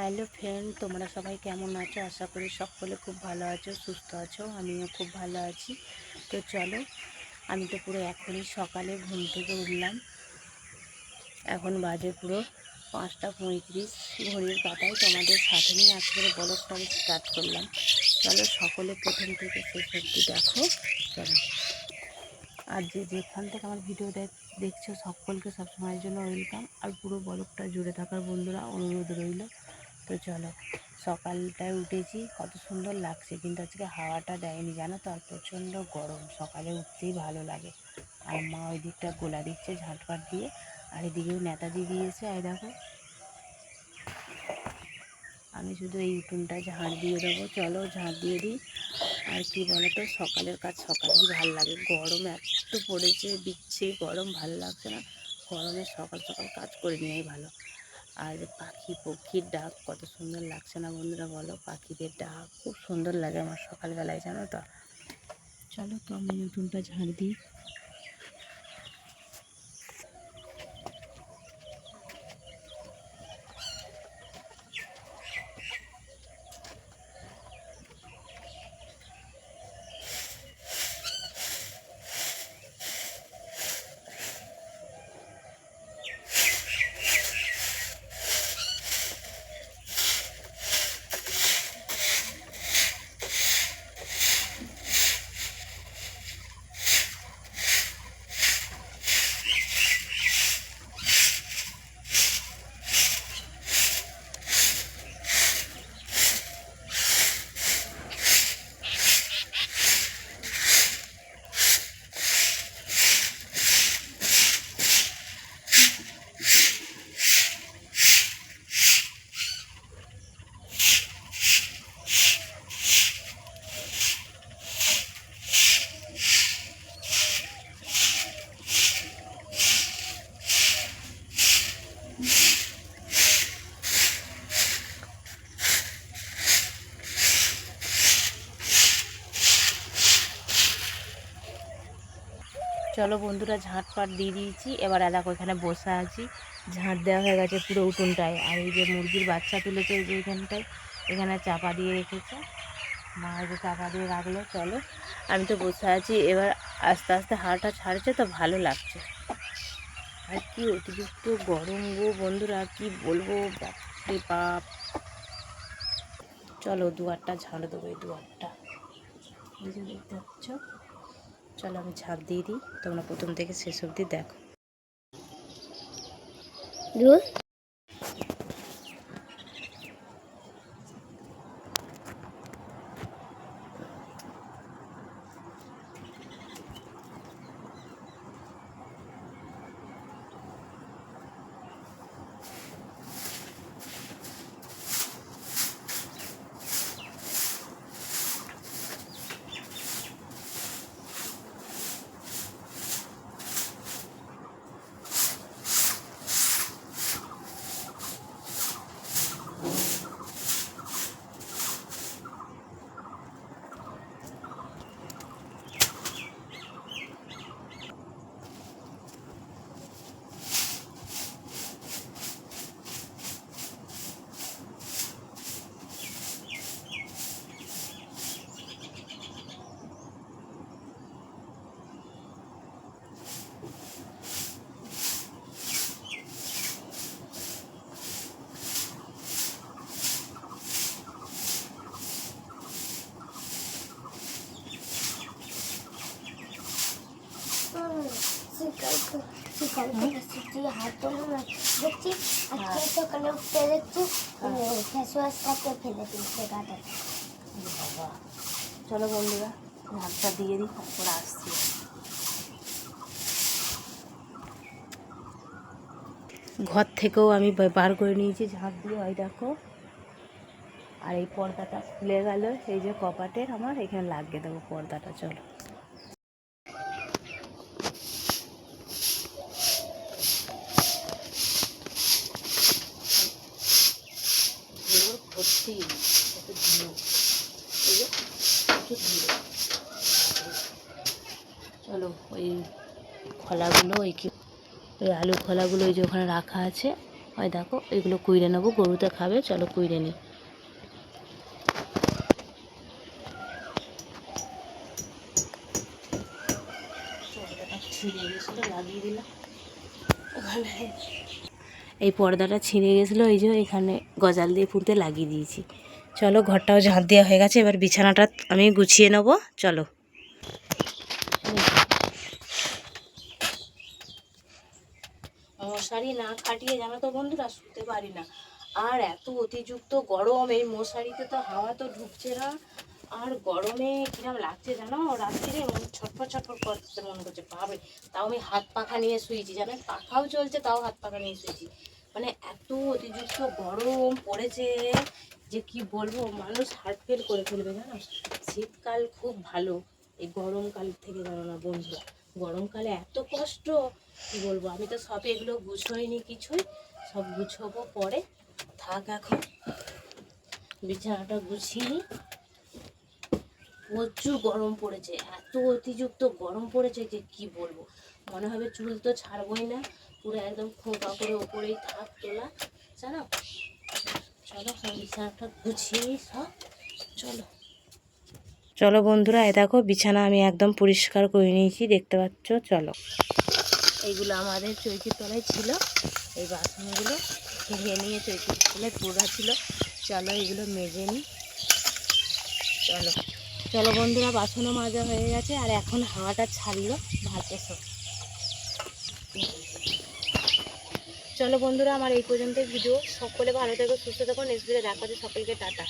Hello friend, তোমরা সবাই কেমন আছো? আশা করি সকলে খুব ভালো আছো, সুস্থ আছো, আমিও খুব ভালো আছি। তো চলো, আমি তো পুরো এখনই সকালে ঘুম থেকে উঠলাম। এখন বাজে পুরো পাঁচটা পঁয়ত্রিশ, ঘড়ির পাতায় তোমাদের সাথে নিয়ে আজকের ব্লগটা আমি স্টার্ট করলাম। চলো সকলে প্রথম থেকে শেষ অবধি দেখো। চলো। আর যে যেখান থেকে আমার ভিডিও দেখ, দেখছ, সকলকে সবসময়ের জন্য ওয়েলকাম আর পুরো ব্লগটা জুড়ে থাকার বন্ধুরা, অনুরোধ রইল। তো চলো, সকালটায় উঠেছি, কত সুন্দর লাগছে, কিন্তু আজকে হাওয়াটা দেয়নি, জানো তো? আর প্রচণ্ড গরম, সকালে উঠতেই ভালো লাগে। আর মা ওই দিকটা গোলা দিচ্ছে ঝাঁটপাট দিয়ে, আর এদিকেও নেতা দিয়ে দিয়েছে আর দেখো। আমি শুধু এই উঠোনটা ঝাঁট দিয়ে দেবো, চলো ঝাঁট দিয়ে দিই। আর কি বলতো, সকালের কাজ সকালেই ভালো লাগে, গরম এত পড়েছে দিচ্ছে গরম, ভালো লাগছে না। গরমে সকাল সকাল কাজ করে নিয়েই ভালো। আর পাখি পক্ষীর ডাক কত সুন্দর লাগছে না বন্ধুরা বলো? পাখিদের ডাক খুব সুন্দর লাগে আমার সকালবেলায়, জানো তো। চলো তো আমি নতুনটা ঝাড় দিই। চলো বন্ধুরা ঝাঁট পাট দিয়ে দিয়েছি। এবার দেখো এখানে বসে আছি। ঝাঁট দেওয়া হয়ে গেছে পুরো উঠোনটায়। আর এই যে মুরগির বাচ্চা তুলেছে এই যে এখানটায়, এখানে চাপা দিয়ে রেখেছে। মা যে চাপা দিয়ে রাখল, চলো। আমি তো বসে আছি। এবার আস্তে আস্তে হাড়টা ছাড়ছে তো ভালো লাগছে। আর কি অতিরিক্ত গরম গো বন্ধুরা কি বলব? বাপরে বাপ। চলো দুয়ারটা ঝাড় দেবো, এই দুয়ারটা। এই যে দেখতে পাচ্ছ? চলো আমি ঝাঁপ দিয়ে দিই। তোমরা প্রথম থেকে শেষ অবধি দেখো। সুচি হাত না দেখছি আজকে সকালে উঠতে দেখছি ফেস ওয়াশটাকে ফেলে চলো বন্ধুরা ঝাঁটটা দিয়ে দিই তারপর আসছি। ঘর থেকেও আমি বার করে নিয়েছি ঝাঁপ দিয়ে ওই দেখো। আর এই পর্দাটা খুলে গেল এই যে কপাটের আমার এখানে লাগিয়ে দেবো পর্দাটা চলো ধুলোর ভর্তি কত ধুলো এই যে প্রচুর ধুলো চলো ওই খোলাগুলো ওই কি ওই আলুর খোলাগুলো ওই যে ওখানে রাখা আছে। ওই দেখো, এগুলো কুইড়ে নেব গরুতে খাবে, চলো কুইরে নিই লাগিয়ে দিলাম ওখানে এই পর্দাটা ছিঁড়ে গেছিল, এই যে এখানে গজাল দিয়ে ফুলতে লাগিয়ে দিয়েছি। চলো, ঘরটাও ঝাঁট দেওয়া হয়ে গেছে, এবার বিছানাটা আমি গুছিয়ে নেব, চলো। মশারি না খাটিয়ে জানো তো বন্ধুরা শুতে পারি না। আর এত অতিযুক্ত গরম এই মশারিতে তো হাওয়া তো ঢুকছে না। আর গরমে কিরম লাগছে জানো? রাত্রিরে ছটফট ছটফট করতে মন করছে। পাবে তাও আমি হাত পাখা নিয়ে শুয়েছি, জানো? পাখাও চলছে, তাও হাত পাখা নিয়ে শুয়েছি। মানে এত অতিযুক্ত গরম পড়েছে যে কি বলব, মানুষ হার্ট ফেল করে ফেলবে, জানো? শীতকাল খুব ভালো, এই গরমকাল থেকে জানো না বন্ধুরা। গরমকালে এত কষ্ট কি বলব? আমি তো সব এগুলো গুছোইনি কিছুই, সব গুছোবো পরে। থাক এখন, বিছানাটা গুছিয়ে প্রচুর গরম পড়েছে, এত অতিযুক্ত গরম পড়েছে যে কি বলব? মনে হবে চুল তো ছাড়বই না, পুরো একদম খোঁপা করে ওপরেই থাক তোলা। জানো চলো সব বিছানাটা গুছিয়ে সব, চলো। চলো বন্ধুরা এ দেখো বিছানা আমি একদম পরিষ্কার করে নিয়েছি, দেখতে পাচ্ছ? চলো। এইগুলো আমাদের চৈকির তলায় ছিল। এই বাসনগুলো ভেঙে নিয়ে চৈকির তলায় পোড়া ছিল। চলো এগুলো মেজে নিই। চলো। চলো বন্ধুরা, বাসনও মাজা হয়ে গেছে আর এখন হাওয়াটা ছাড়লো ভাত এসো চলো বন্ধুরা, আমার এই পর্যন্ত ভিডিও। সকলে ভালো থেকো, সুস্থ থাকো। নেক্সট ভিডিও দেখাতে সকলকে টাটা।